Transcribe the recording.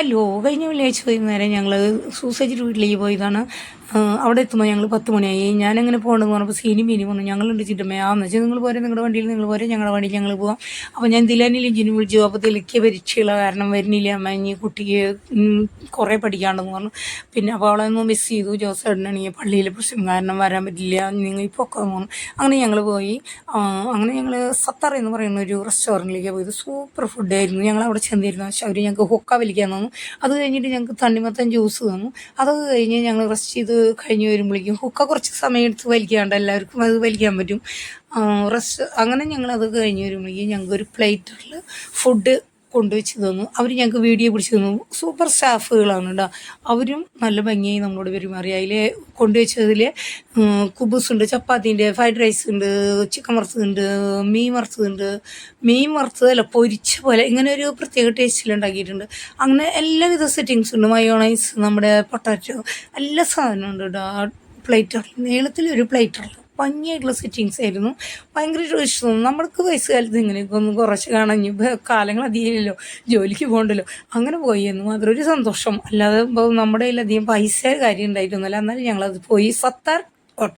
Hello കഴിഞ്ഞ വെള്ളിയാഴ്ച വൈകുന്നേരം ഞങ്ങൾ സൂസൈഡ് വീട്ടിലേക്ക് പോയതാണ്. അവിടെ എത്തുമ്പോൾ ഞങ്ങൾ പത്ത് മണിയായി. ഞാനങ്ങനെ പോകണമെന്ന് പറഞ്ഞപ്പോൾ സീനി മീനി വന്നു. ഞങ്ങളുണ്ട് ചിറ്റമ്മേ. ആ എന്ന് വെച്ചാൽ നിങ്ങൾ പോരെ നിങ്ങളുടെ വണ്ടിയിൽ നിങ്ങൾ പോരെ ഞങ്ങളുടെ വണ്ടിയിൽ ഞങ്ങൾ പോവാം. അപ്പോൾ ഞാൻ ദിലാനിൽ ഇഞ്ചിന് വിളിച്ചു. അപ്പോൾ തിലക്കിയ പരീക്ഷയുള്ള കാരണം വരുന്നില്ല. അമ്മ ഇനി കുട്ടിക്ക് കുറേ പഠിക്കാണ്ടെന്ന് പറഞ്ഞു. പിന്നെ അപ്പോൾ അവളെ മിസ് ചെയ്തു. ജോസ് ജോസേട്ടനാണെങ്കിൽ പള്ളിയിലെ പ്രശ്നം കാരണം വരാൻ പറ്റില്ല. നിങ്ങൾ ഇപ്പോൾ ഒക്കെ പോകണം അങ്ങനെ ഞങ്ങൾ പോയി. അങ്ങനെ ഞങ്ങൾ സത്താർ എന്ന് പറയുന്ന ഒരു റെസ്റ്റോറന്റിലേക്ക് പോയത്. സൂപ്പർ ഫുഡായിരുന്നു ഞങ്ങൾ അവിടെ ചെന്നിരുന്നു. പക്ഷേ അവർ ഞങ്ങൾക്ക് ഹൊക്ക വലിക്കാൻ തന്നു അത് കഴിഞ്ഞിട്ട് ഞങ്ങൾക്ക് തണ്ണിമത്തൻ ജ്യൂസ് തന്നു. അത് കഴിഞ്ഞ് ഞങ്ങൾ റെസ്റ്റ് ചെയ്ത് കഴിഞ്ഞ് വരുമ്പോഴേക്കും ഹുക്ക കുറച്ച് സമയം എടുത്ത് വലിക്കാണ്ട് എല്ലാവർക്കും അത് വലിക്കാൻ പറ്റും. റെസ്റ്റ് അങ്ങനെ ഞങ്ങൾ അത് കഴിഞ്ഞ് വരുമ്പോഴേക്കും ഞങ്ങൾക്ക് ഒരു പ്ലേറ്ററിൽ ഫുഡ് കൊണ്ടുവച്ച് തന്നു. അവർ ഞങ്ങൾക്ക് വീഡിയോ പിടിച്ച് തന്നു. സൂപ്പർ സ്റ്റാഫുകളാണ് കേട്ടോ അവരും നല്ല ഭംഗിയായി നമ്മളോട് പെരുമാറി. അതിൽ കൊണ്ടുവച്ചതിൽ കുബൂസ് ഉണ്ട് ചപ്പാത്തിന്റെ ഫ്രൈഡ് റൈസ് ഉണ്ട് ചിക്കൻ വറുത്തതുണ്ട് മീൻ വറുത്തതുണ്ട് മീൻ വറുത്തതല്ല പൊരിച്ച പോലെ. ഇങ്ങനെ ഒരു പ്രത്യേക ടേസ്റ്റിൽ ഉണ്ടാക്കിയിട്ടുണ്ട്. അങ്ങനെ എല്ലാവിധ സെറ്റിങ്സ് ഉണ്ട്. മയോണൈസ് നമ്മുടെ പൊട്ടാറ്റോ എല്ലാ സാധനവും ഉണ്ട് കേട്ടോ ആ നീളത്തിൽ നീളത്തിലൊരു പ്ലേറ്ററിൽ ഭംഗിയായിട്ടുള്ള സെറ്റിങ്സ് ആയിരുന്നു. ഭയങ്കര ഇഷ്ടം നമ്മൾക്ക് വയസ്സുകാലത്ത് ഇങ്ങനെയൊക്കെ ഒന്ന് കുറച്ച് കാണാൻ കാലങ്ങൾ അധികമില്ലല്ലോ. ജോലിക്ക് പോകണ്ടല്ലോ. അങ്ങനെ പോയി അതൊരു സന്തോഷം. അല്ലാതെ നമ്മുടെ കയ്യിൽ അധികം പൈസ കാര്യം ഉണ്ടായിട്ടൊന്നുമില്ല. എന്നാലും ഞങ്ങളത് പോയി. സത്താർ